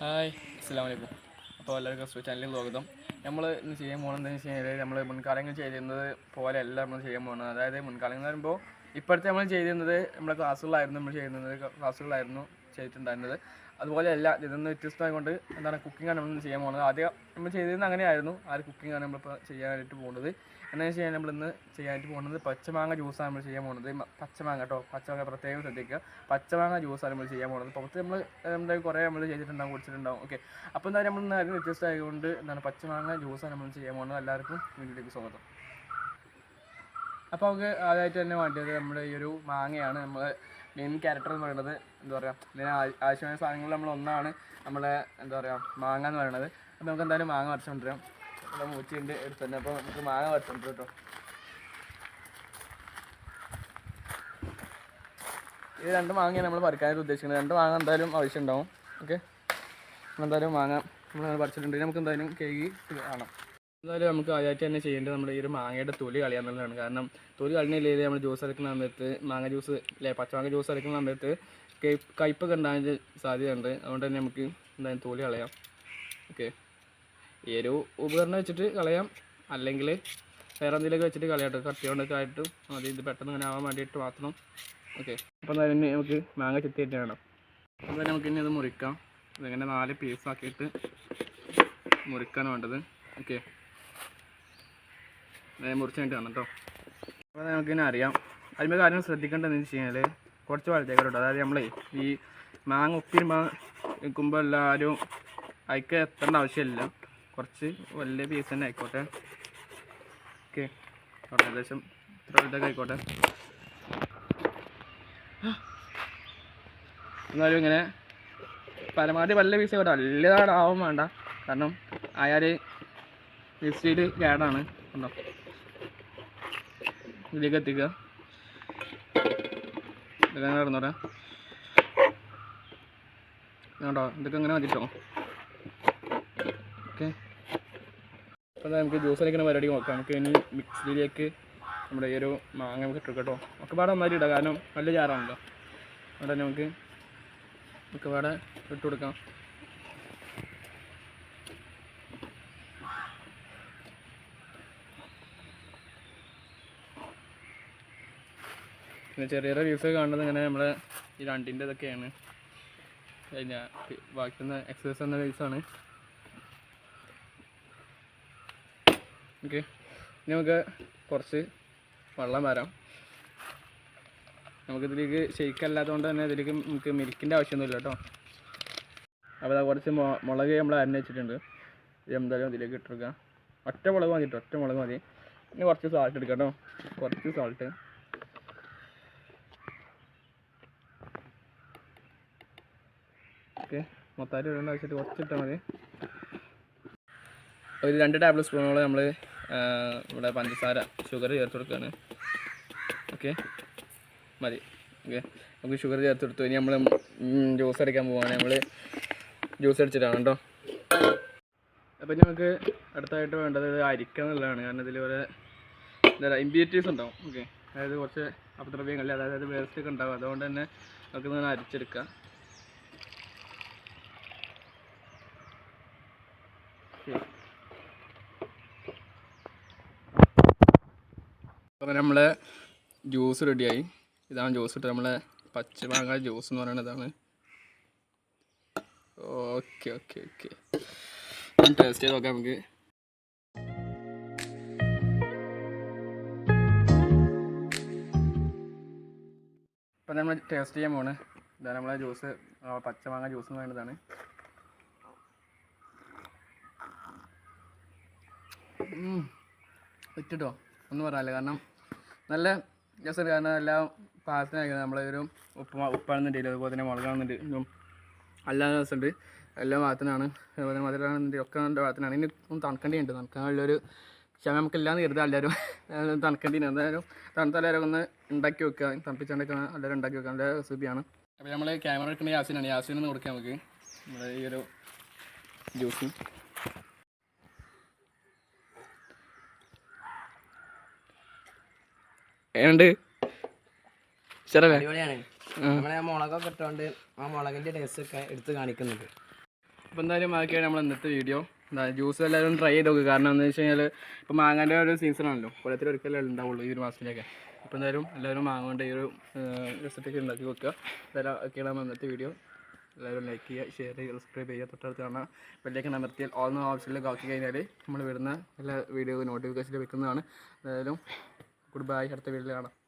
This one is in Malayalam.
ഹായ് അസ്സാം വലൈക്കും അപ്പോൾ എല്ലാവർക്കും ക്രിസ്തു ചാനലിൽ സ്വാഗതം. നമ്മൾ ഇന്ന് ചെയ്യാൻ പോകുന്നത് വെച്ച് കഴിഞ്ഞാൽ നമ്മൾ മുൻകാലങ്ങൾ ചെയ്തിരുന്നത് പോലെയല്ല നമ്മൾ ചെയ്യാൻ പോകുന്നത് അതായത് മുൻകാലങ്ങൾ എന്ന് പറയുമ്പോൾ ഇപ്പോഴത്തെ നമ്മൾ ചെയ്തിരുന്നത് നമ്മളെ ക്ലാസ്സുകളായിരുന്നു നമ്മൾ ചെയ്യുന്നത് ക്ലാസ്സുകളായിരുന്നു ചെയ്തിട്ടുണ്ടായിരുന്നത്. അതുപോലെയല്ല ഇതൊന്ന് വ്യത്യസ്തമായതുകൊണ്ട് എന്താണ് കുക്കിംഗ് ആണ് നമ്മൾ ചെയ്യാൻ പോകുന്നത്. ആദ്യം നമ്മൾ ചെയ്തിരുന്നത് അങ്ങനെയായിരുന്നു. ആ ഒരു കുക്കിംഗാണ് നമ്മളിപ്പോൾ ചെയ്യാനായിട്ട് പോകുന്നത്. എന്താണെന്ന് വെച്ച് കഴിഞ്ഞാൽ നമ്മൾ ഇന്ന് ചെയ്യാനായിട്ട് പോകുന്നത് പച്ചമാങ്ങ ജ്യൂസാണ് നമ്മൾ ചെയ്യാൻ പോകുന്നത്. പച്ചമാങ്ങ കേട്ടോ പച്ചമാങ്ങ പ്രത്യേകം ശ്രദ്ധിക്കുക. പച്ചമാങ്ങ ജ്യൂസാണ് നമ്മൾ ചെയ്യാൻ പോകുന്നത്. പുറത്ത് നമ്മൾ നമ്മുടെ കുറേ നമ്മൾ ചെയ്തിട്ടുണ്ടാവും കുടിച്ചിട്ടുണ്ടാവും. ഓക്കെ. അപ്പോൾ എന്തായാലും നമ്മൾ അതിന് വ്യത്യസ്തമായതുകൊണ്ട് എന്താണ് പച്ചമാങ്ങ ജ്യൂസാണ് നമ്മൾ ചെയ്യാൻ പോകുന്നത്. എല്ലാവർക്കും വീട്ടിലേക്ക് സ്വാഗതം. അപ്പോൾ നമുക്ക് ആദ്യമായിട്ട് തന്നെ വേണ്ടത് നമ്മുടെ ഈ ഒരു മാങ്ങയാണ്. നമ്മൾ മെയിൻ ക്യാരക്ടർ എന്ന് പറയുന്നത് എന്താ പറയുക ഇതിന് ആവശ്യമായ സാധനങ്ങൾ നമ്മൾ ഒന്നാണ് നമ്മളെ എന്താ പറയുക മാങ്ങ എന്ന് പറയുന്നത് അപ്പോൾ നമുക്ക് എന്തായാലും മാങ്ങ വരച്ചുകൊണ്ടിരാം ഇവിടെ മൂച്ചിയുണ്ട് എടുത്ത് തന്നെ അപ്പോൾ നമുക്ക് മാങ്ങ വരച്ചുകൊണ്ട് കേട്ടോ. ഇത് രണ്ട് മാങ്ങയാണ് നമ്മൾ പറിക്കാനായിട്ട് ഉദ്ദേശിക്കുന്നത്. രണ്ട് മാങ്ങ എന്തായാലും ആവശ്യമുണ്ടാവും ഓക്കെ? എന്തായാലും മാങ്ങ നമ്മൾ പറിച്ചിട്ടുണ്ട്. ഇനി നമുക്ക് എന്തായാലും കേക്ക് കാണാം. എന്തായാലും നമുക്ക് ആദ്യമായിട്ട് തന്നെ ചെയ്യേണ്ടത് നമ്മുടെ ഈ ഒരു മാങ്ങയുടെ തൊലി കളയാന്നുള്ളതാണ് കാരണം തൊലി കളഞ്ഞില്ലെങ്കിൽ നമ്മൾ ജ്യൂസ് അരക്കുന്ന സമയത്ത് മാങ്ങ ജ്യൂസ് അല്ലെ പച്ചമാങ്ങ ജ്യൂസ് അരക്കുന്ന സമയത്ത് കയ്പ്പൊക്കെ ഉണ്ടാകാൻ സാധ്യതയുണ്ട്. അതുകൊണ്ട് തന്നെ നമുക്ക് എന്തായാലും തോൽ കളയാം. ഓക്കെ. ഈ ഒരു ഉപകരണം വെച്ചിട്ട് കളയാം. അല്ലെങ്കിൽ വേറെ എന്തെങ്കിലുമൊക്കെ വെച്ചിട്ട് കളയാട്ടോ കത്തി കൊണ്ടൊക്കെ ആയിട്ട് മതി. ഇത് പെട്ടെന്ന് ഇങ്ങനെ ആവാൻ വേണ്ടിയിട്ട് മാത്രം. ഓക്കെ. എന്തായാലും ഇനി നമുക്ക് മാങ്ങ ചെത്തിയിട്ട് വേണം അപ്പോൾ നമുക്ക് ഇനി അത് മുറിക്കാം. ഇതിങ്ങനെ നാല് പീസാക്കിയിട്ട് മുറിക്കാണ് വേണ്ടത്. ഓക്കെ. മുറിച്ച് വേണ്ടി വന്നു കേട്ടോ. അപ്പോൾ നമുക്കിങ്ങനെ അറിയാം. അതിന്റെ കാര്യം ശ്രദ്ധിക്കേണ്ടതെന്ന് വെച്ച് കഴിഞ്ഞാൽ കുറച്ച് വളർത്തേക്കോട്ടോ അതായത് നമ്മളെ ഈ മാങ്ങ ഉപ്പിന് മാ എല്ലാവരും അയക്ക് എത്തേണ്ട ആവശ്യമില്ല. കുറച്ച് വലിയ പീസ് തന്നെ ആയിക്കോട്ടെ. ഓക്കെ. ഏകദേശം ഇത്ര വലുതൊക്കെ ആയിക്കോട്ടെ. എന്നാലും ഇങ്ങനെ പരമാവധി വലിയ പീസ് ആയിക്കോട്ടെ. ആവാൻ വേണ്ട. കാരണം അയാൾ മിക്സിയിൽ കേടാണ്. ഉണ്ടോ ഇതിലേക്ക് എത്തിക്കുക. ഇതൊക്കെ അങ്ങനെ കിടന്നോട്ടെ വേണ്ടോ ഇതൊക്കെ അങ്ങനെ മതിട്ടോ ഓക്കെ. അപ്പോൾ നമുക്ക് ജ്യൂസ് അടിക്കുന്ന പരിപാടി നോക്കാം. നമുക്ക് ഇനി മിക്സിയിലേക്ക് നമ്മുടെ ഈ ഒരു മാങ്ങ നമുക്ക് ഇട്ട് കേട്ടോ. ഒക്കെ പാടെ ഒന്നായിട്ട് ഇടാം. കാരണം നല്ല ചാറാണല്ലോ. അവിടെ നമുക്ക് ഒക്കെ പാടെ ഇട്ട് കൊടുക്കാം. പിന്നെ ചെറിയ റിവ്യൂസ് വ്യൂസ് കാണുന്നത് ഇങ്ങനെ നമ്മളെ ഈ രണ്ടിന്റെ ഇതൊക്കെയാണ്. കഴിഞ്ഞ ബാക്കി എക്സസൈസ് എന്ന ബേസാണ് ഓക്കെ ഇനി നമുക്ക് കുറച്ച് വെള്ളം വരാം. നമുക്കിതിലേക്ക് ഷെയ്ക്ക് അല്ലാത്തതുകൊണ്ട് തന്നെ ഇതിലേക്ക് നമുക്ക് മിൽക്കിന്റെ ആവശ്യമൊന്നുമില്ല കേട്ടോ. അപ്പോൾ അതാ കുറച്ച് മുളക് നമ്മൾ അരിഞ്ഞ് വെച്ചിട്ടുണ്ട്. ഇത് എന്തായാലും ഇതിലേക്ക് ഇട്ടിരിക്കുക ഒറ്റ മുളക് മതി ഒറ്റ മുളക് മതി. ഇനി കുറച്ച് സാൾട്ട് എടുക്കാം കേട്ടോ. കുറച്ച് സാൾട്ട് ഓക്കെ മൊത്തമായിട്ട് ഇടേണ്ട ആവശ്യമായിട്ട് കുറച്ച് ഇട്ടാൽ മതി. ഒരു രണ്ട് ടേബിൾ സ്പൂണോളം നമ്മൾ ഇവിടെ പഞ്ചസാര ഷുഗർ ചേർത്ത് കൊടുക്കുകയാണ് ഓക്കെ മതി. ഓക്കെ നമുക്ക് ഷുഗർ ചേർത്ത് കൊടുത്തു. ഇനി നമ്മൾ ജ്യൂസ് അടിക്കാൻ പോവുകയാണ് നമ്മൾ ജ്യൂസ് അടിച്ചിട്ടാണ് കേട്ടോ. അപ്പം നമുക്ക് അടുത്തായിട്ട് വേണ്ടത് ഇത് എന്നുള്ളതാണ്. കാരണം ഇതിൽ ഒരു എന്താ പറയുക ഇമ്പ്യൂരിറ്റീസ് ഉണ്ടാവും. ഓക്കെ അതായത് കുറച്ച് അപദ്രവ്യങ്ങൾ അതായത് വേസ്റ്റ് ഒക്കെ ഉണ്ടാവും. അതുകൊണ്ട് തന്നെ നമുക്ക് ഇങ്ങനെ അരിച്ചെടുക്കാം. അപ്പോൾ നമ്മളെ ജ്യൂസ് റെഡിയായി ഇതാണ് ജ്യൂസ് ഇട്ട് നമ്മളെ പച്ചമാങ്ങ ജ്യൂസ് എന്ന് പറയുന്നത് ഇതാണ്. ഓക്കെ ഓക്കെ ഓക്കെ ടേസ്റ്റ് ചെയ്ത് നോക്കാം നമുക്ക്. ഇപ്പം നമ്മൾ ടേസ്റ്റ് ചെയ്യാൻ പോണ്. ഇതാണ് നമ്മളെ ജ്യൂസ് പച്ചമാങ്ങ ജ്യൂസ് എന്ന് പറയുന്നതാണ് വിറ്റിട്ടോ ഒന്നും പറയാനില്ല. കാരണം നല്ല രസമുണ്ട്. കാരണം എല്ലാം പാകത്തിനായിരിക്കുന്നത് നമ്മളൊരു ഉപ്പ് ഉപ്പാണെന്നുണ്ടെങ്കിൽ അതുപോലെ തന്നെ മുളകാണെന്നുണ്ട് എല്ലാ രസമുണ്ട്. എല്ലാം പാകത്തിനാണ് അതുപോലെ തന്നെ മധുരമാണെന്നുണ്ടെങ്കിൽ ഒക്കെ നല്ല പാകത്തിനാണ് ഇനി ഒന്ന് തണുക്കേണ്ടിയുണ്ട് തണുക്കാനുള്ളൊരു ക്ഷമ നമുക്കില്ലാന്ന് കരുതാം എല്ലാവരും. തണുക്കേണ്ടി എന്തായാലും തണുത്ത എല്ലാവരും ഒന്ന് ഉണ്ടാക്കി വെക്കുക. തണുപ്പിച്ചുകൊണ്ടൊക്കെ എല്ലാവരും ഉണ്ടാക്കി വെക്കുക. നല്ല റെസിപ്പിയാണ്. അപ്പോൾ നമ്മൾ ക്യാമറ എടുക്കുന്ന യാസിനാണ്. യാസിനൊന്ന് കൊടുക്കാം നമുക്ക്. നമ്മുടെ ഈ ഒരു ജ്യൂസ്. ഏണ്ട്? ചെറവേ അടിപൊളിയാണ്. നമ്മളെ ആ മുളകൊക്കെ ഇട്ടുകൊണ്ട് ആ മുളകിന്റെ ടേസ്റ്റ് ഒക്കെ എടുത്ത് കാണിക്കുന്നുണ്ട്. അപ്പോൾ എന്തായാലും ബാക്കിയാണ് നമ്മൾ ഇന്നത്തെ വീഡിയോ എന്താ ജ്യൂസ് എല്ലാവരും ട്രൈ ചെയ്ത് നോക്കുക കാരണം എന്താ വെച്ച് കഴിഞ്ഞാൽ ഇപ്പോൾ മാങ്ങാന്റെ ഒരു സീസണാണല്ലോ ആണല്ലോ. കൊല്ലത്തിൽ ഒരിക്കലേ ഉണ്ടാവുള്ളൂ ഈ ഒരു മാസത്തിലൊക്കെ. അപ്പോൾ എന്തായാലും എല്ലാവരും മാങ്ങ ഈ ഒരു റെസിപ്പിയൊക്കെ ഉണ്ടാക്കി വെക്കുക. എന്തായാലും ഒക്കെയാണ് നമ്മൾ ഇന്നത്തെ വീഡിയോ എല്ലാവരും ലൈക്ക് ചെയ്യുക ഷെയർ ചെയ്യുക സബ്സ്ക്രൈബ് ചെയ്യുക. തൊട്ടടുത്ത് കാണാൻ ബെല്ലേക്ക് അമർത്തിയാൽ ഓൾ ഓപ്ഷനിലേക്ക് ആക്കി കഴിഞ്ഞാൽ നമ്മൾ വരുന്ന എല്ലാ വീഡിയോ നോട്ടിഫിക്കേഷനിൽ വെക്കുന്നതാണ്. എന്തായാലും ഗുഡ് ബൈ അടുത്ത വീട്ടിൽ കാണാം.